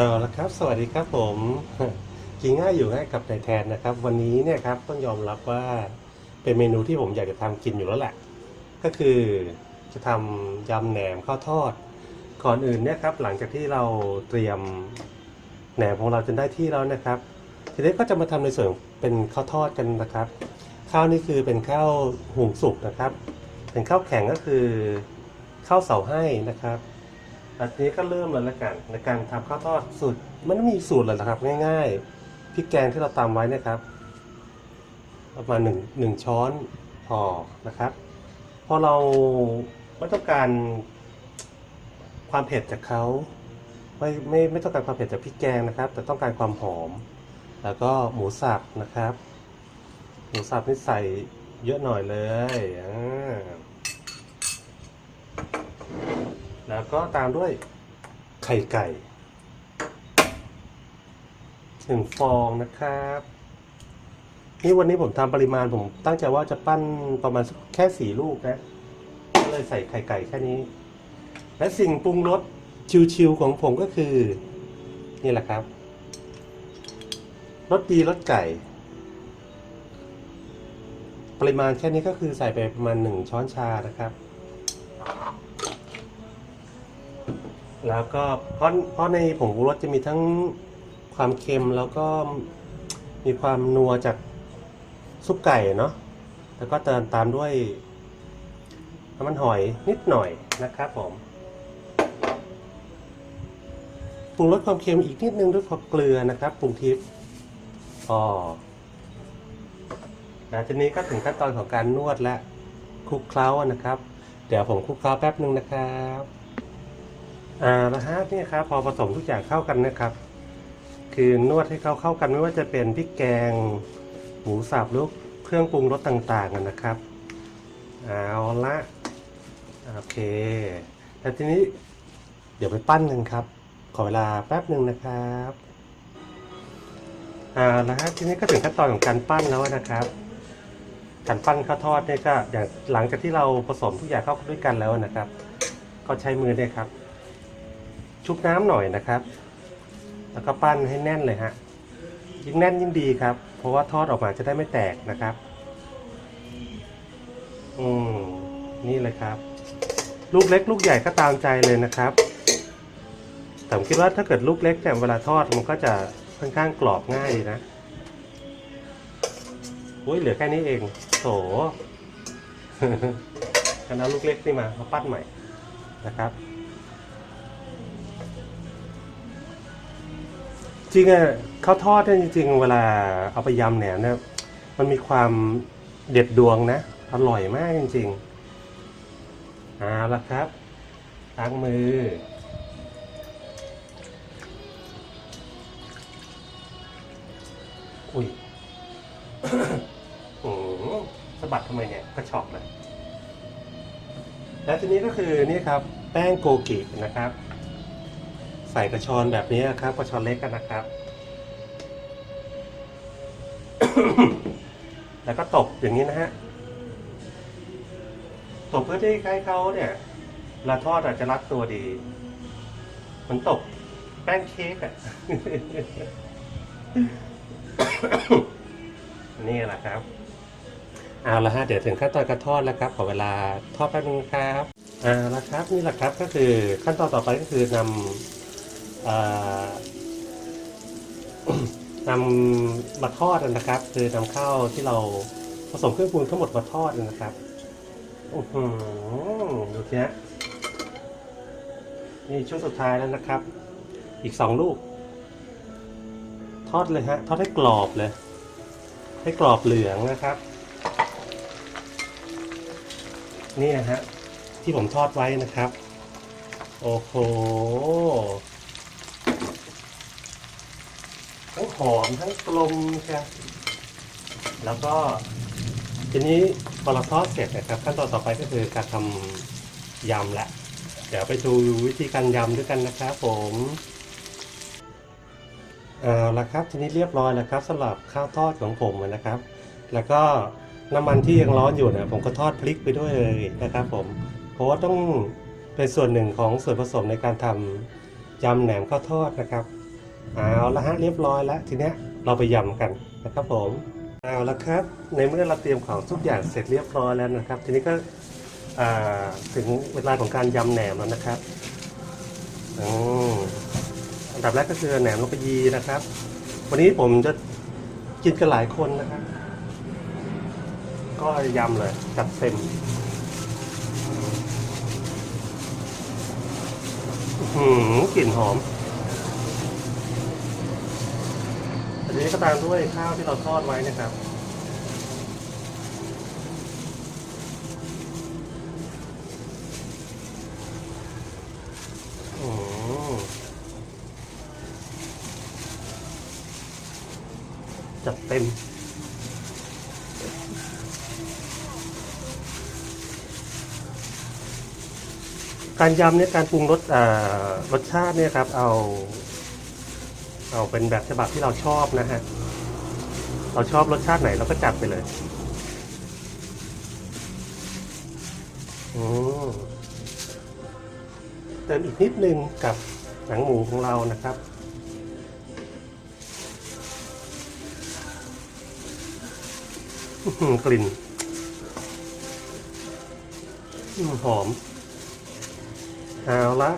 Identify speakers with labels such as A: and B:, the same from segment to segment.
A: เอาละครับ สวัสดีครับผมกินง่ายอยู่ง่ายกับนายแทนนะครับ วันนี้เนี่ยครับต้องยอมรับว่าเป็นเมนูที่ผมอยากจะทำกินอยู่แล้วแหละ ก็คือจะทำยำแหนมข้าวทอด ก่อนอื่นเนี่ยครับ หลังจากที่เราเตรียมแหนมของเราจนได้ที่แล้วนะครับ ทีนี้ก็จะมาทำในส่วนเป็นข้าวทอดกันนะครับ ข้าวนี่คือเป็นข้าวหุงสุกนะครับ เป็นข้าวแข็งก็คือข้าวเสาให้นะครับ อันนี้ก็เริ่มแล้วละกันในการทำข้าวทอดสูตรมันไม่มีสูตรเลยนะครับ ง่ายๆพริกแกงที่เราตำไว้นะครับ ประมาณหนึ่งหนึ่งช้อนพอนะครับ พอเราไม่ต้องการความเผ็ดจากเขาไม่ไม่ไม่ต้องการความเผ็ดจากพริกแกงนะครับ แต่ต้องการความหอม แล้วก็หมูสับนะครับ หมูสับนี่ใส่เยอะหน่อยเลยอ่า แล้วก็ตามด้วยไข่ไก่หนึ่งฟองนะครับนี่วันนี้ผมทำปริมาณผมตั้งใจว่าจะปั้นประมาณแค่สี่ลูกนะก็เลยใส่ไข่ไก่แค่นี้ และสิ่งปรุงรสชิวๆของผมก็คือ นี่แหละครับรสดีรสไก่ ปริมาณแค่นี้ก็คือใส่ไปประมาณหนึ่งช้อนชานะครับ แล้วก็เพราะเพราะในผงปรุงรสจะมีทั้งความเค็มแล้วก็มีความนัวจากซุปไก่เนาะแล้วก็เติมตามด้วยน้ำมันหอยนิดหน่อยนะครับผมปรุงรสความเค็มอีกนิดนึงด้วยความเกลือนะครับปรุงทิพย์พอแล้วทีนี้ก็ถึงขั้นตอนของการนวดและคลุกเคล้านะครับ เดี๋ยวผมคลุกเคล้าแป๊บหนึ่งนะครับ อ่านะฮะนี่ครับพอผสมทุกอย่างเข้ากันนะครับ คือนวดให้เขาเข้ากันไม่ว่าจะเป็นพริกแกงหมูสับหรือเครื่องปรุงรสต่างๆนะครับเอาละโอเคแล้วทีนี้เดี๋ยวไปปั้นกันครับ ขอเวลาแป๊บหนึ่งนะครับอ่าแล้วฮะทีนี้ก็ถึงขั้นตอนของการปั้นแล้วนะครับ การปั้นข้าวทอดเนี่ยก็อย่างหลังจากที่เราผสมทุกอย่างเข้าด้วยกันแล้วนะครับ ก็ใช้มือเนี่ยครับ ชุบน้ำหน่อยนะครับ แล้วก็ปั้นให้แน่นเลยฮะ ยิ่งแน่นยิ่งดีครับ เพราะว่าทอดออกมาจะได้ไม่แตกนะครับ อืม นี่เลยครับ ลูกเล็กลูกใหญ่ก็ตามใจเลยนะครับ แต่ผมคิดว่าถ้าเกิดลูกเล็กเนี่ยเวลาทอดมันก็จะค่อนข้างกรอบง่ายดีนะอุ้ยเหลือแค่นี้เอง โถกันเอาลูกเล็กนี่มามาปั้นใหม่นะครับ จริงอะข้าวทอดเนี่ยจริง ๆ เวลาเอาไปยำแหนมเนี่ยมันมีความเด็ดดวงนะ อร่อยมากจริงๆเอาละครับล้างมือ อุ้ยโอ้สะบัดทำไมเนี่ยกระชอกเลย แล้วทีนี้ก็คือนี่ครับ แป้งโกกินะครับ ส่กระชอนแบบนี้ครับกระชอนเล็กกันนะครับ แล้วก็ตบอย่างนี้นะฮะตบเพื่อที่ให้เขาเนี่ยลาทอดอาจจะรัดตัวดีมันตบแป้งเค้กอะนี่แหละครับ เอาละฮะเดี๋ยวถึงขั้นตอนการทอดแล้วครับ ขอเวลาทอดแป๊บนึงครับเอาละครับนี่แหละครับก็คือขั้นตอนต่อไปก็คือนำเอ่อ นำมาทอดนะครับ คือนำข้าวที่เราผสมเครื่องปรุงทั้งหมดมาทอดนะครับอื้อหือดูสิฮะนี่ช่วงสุดท้ายแล้วนะครับ อีกสองลูก ทอดเลยฮะ ทอดให้กรอบเลย ให้กรอบเหลืองนะครับ นี่นะฮะที่ผมทอดไว้นะครับ โอ้โห ทั้ง หอมทั้งกลมครับแล้วก็ทีนี้พอเราทอดเสร็จนะครับขั้นตอนต่อไปก็คือการทำยำละ เดี๋ยวไปดูวิธีการยำด้วยกันนะครับผมเอาละครับทีนี้เรียบร้อยแล้วครับสำหรับข้าวทอดของผมนะครับ แล้วก็น้ำมันที่ยังร้อนอยู่นะผมก็ทอดพริกไปด้วยเลยนะครับ ผมเพราะว่าต้องเป็นส่วนหนึ่งของส่วนผสมในการทำยำแหนมข้าวทอดนะครับ เอาละฮะเรียบร้อยแล้วทีเนี้ยเราไปยำกันนะครับผมเอาละครับ ในเมื่อเราเตรียมของทุกอย่างเสร็จเรียบร้อยแล้วนะครับ ทีนี้ก็ถึงเวลาของการยำแหนมแล้วนะครับอันดับแรกก็คือแหนมลงไปยีนะครับ วันนี้ผมจะกินกันหลายคนนะครับ ก็ยำเลยจัดเต็มหือกลิ่นหอม อันนี้ก็ตามด้วยข้าวที่เราทอดไว้นะครับโอ้จัดเต็มการยำเนี่ยการปรุงรสรสชาติเนี่ยครับเอา เอาเป็นแบบฉบับที่เราชอบนะฮะ เราชอบรสชาติไหนเราก็จัดไปเลยอืมเติมอีกนิดนึงกับหนังหมูของเรานะครับหือกลิ่นหอมเอาละ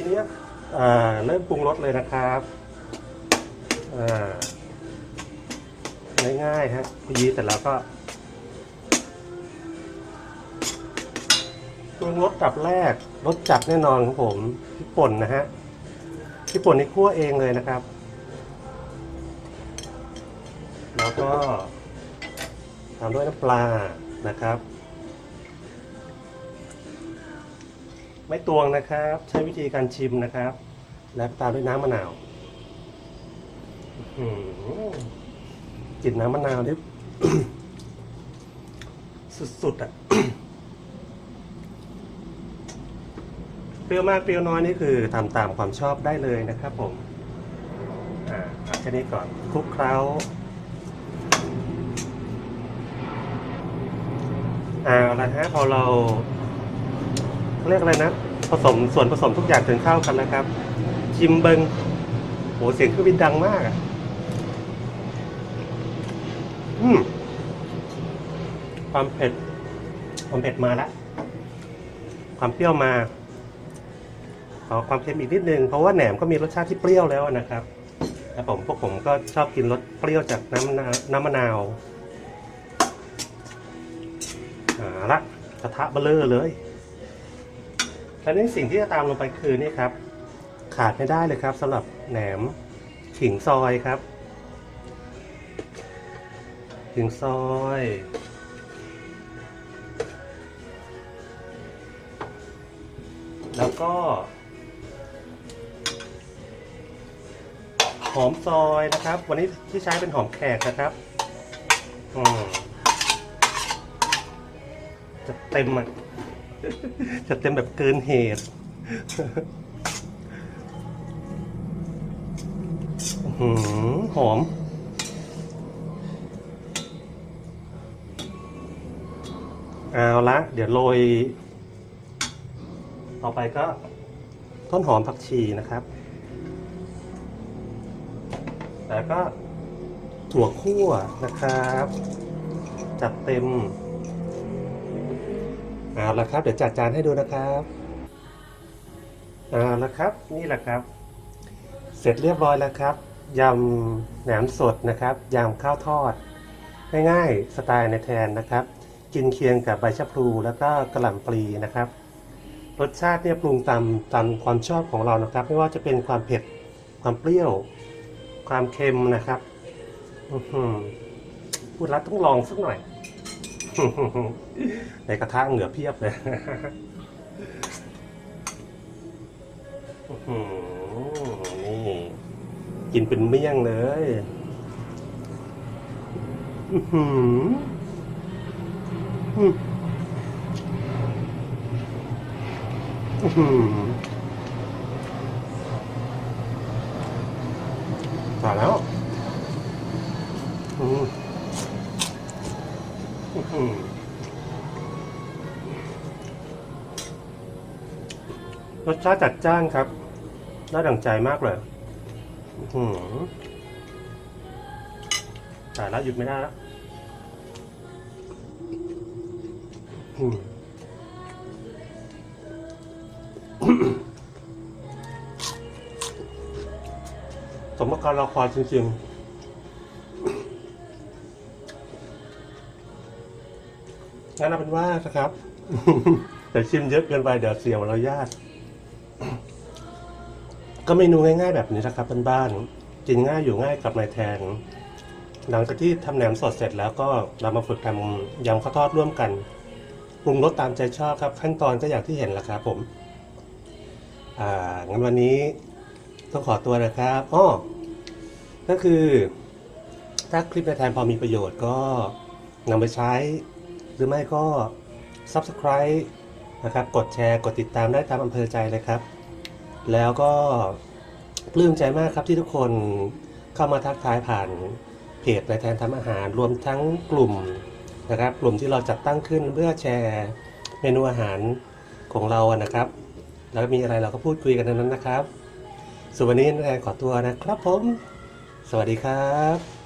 A: ทีนี้อ่าเริ่มปรุงรสเลยนะครับอ่าง่ายๆฮะพอยีเสร็จแล้วก็ปรุงรสดับแรกรสจัดแน่นอนของผมพริกป่นนะฮะพริกป่นนี่คั่วเองเลยนะครับ แล้วก็ตามด้วยน้ำปลานะครับ ไม่ตวงนะครับ ใช้วิธีการชิมนะครับ และตามด้วยน้ำมะนาวกลิ่นน้ำมะนาวนี่สุดๆอะเปรี้ยวมากเปรี้ยวน้อยนี่คือทำตามความชอบได้เลยนะครับผม อ่าแค่นี้ก่อนคลุกเคล้าเอาละฮะพอเรา เรียกอะไรนะ ผสมส่วนผสมทุกอย่างจนเข้ากันนะครับ ชิมเบิงโหเสียงเครื่องบินดังมากอะอืมความเผ็ด ความเผ็ดมาแล้วความเปรี้ยวมาขอความเค็มอีกนิดนึง เพราะว่าแหนมก็มีรสชาติที่เปรี้ยวแล้วนะครับแต่ผมพวกผมก็ชอบกินรสเปรี้ยวจากน้ำน้ำมะนาวเอาละกระทะเบลเลอร์เลย และนี่สิ่งที่จะตามลงไปคือนี่ครับ ขาดไม่ได้เลยครับสำหรับแหนมขิงซอยครับ ขิงซอยแล้วก็ หอมซอยนะครับ วันนี้ที่ใช้เป็นหอมแขกนะครับอืมจะเต็มอะ จะเต็มแบบเกินเหตุหือหอม เอาละ เดี๋ยวโรย ต่อไปก็ต้นหอมผักชีนะครับ แล้วก็ถั่วคั่วนะครับ จัดเต็ม เอาละครับ เดี๋ยวจัดจานให้ดูนะครับเอาละครับ นี่แหละครับ เสร็จเรียบร้อยแล้วครับยำแหนมสดนะครับยำข้าวทอด ง่ายๆสไตล์ในแทนนะครับ กินเคียงกับใบชะพลูแล้วก็กระหล่ำปลีนะครับ รสชาติเนี่ยปรุงตามตามความชอบของเรานะครับ ไม่ว่าจะเป็นความเผ็ดความเปรี้ยว ความเค็มนะครับพูดแล้วต้องลองสักหน่อย ในกระทะเหงื่อเพียบเลยนี่กินเป็นเมี่ยงเลยอื้อหืออืมอื้อหือตายแล้ว รสชาติจัดจ้านครับ น่าดั่งใจมากเลยหือแต่ล้วหยุดไม่ได้แล้วสมกับการรอคอยจริงๆงั้นเอาเป็นว่านะครับ แต่ชิมเยอะเกินไปเดี๋ยวเสียมารยาท ก็เมนูง่ายๆแบบนี้นะครับบ้านๆกินง่ายอยู่ง่ายกับนายแทน หลังจากที่ทำแหนมสดเสร็จแล้วก็เรามาฝึกทำยำข้าวทอดร่วมกันปรุงรสตามใจชอบครับ ขั้นตอนก็อย่างที่เห็นแหละครับผม อ่างั้นวันนี้ต้องขอตัวนะครับอ้อก็คือ ถ้าคลิปนายแทนพอมีประโยชน์ก็นำไปใช้ หรือไม่ก็ Subscribe นะครับ กดแชร์ กดติดตามได้ตามอำเภอใจเลยครับ แล้วก็ปลื้มใจมากครับที่ทุกคนเข้ามาทักทายผ่านเพจนแทนทำอาหาร รวมทั้งกลุ่มนะครับกลุ่มที่เราจัดตั้งขึ้นเพื่อแชร์เมนูอาหารของเราอะนะครับ แล้วมีอะไรเราก็พูดคุยกันในนั้นนะครับส่วนวันนี้นายแทนขอตัวนะครับผม สวัสดีครับ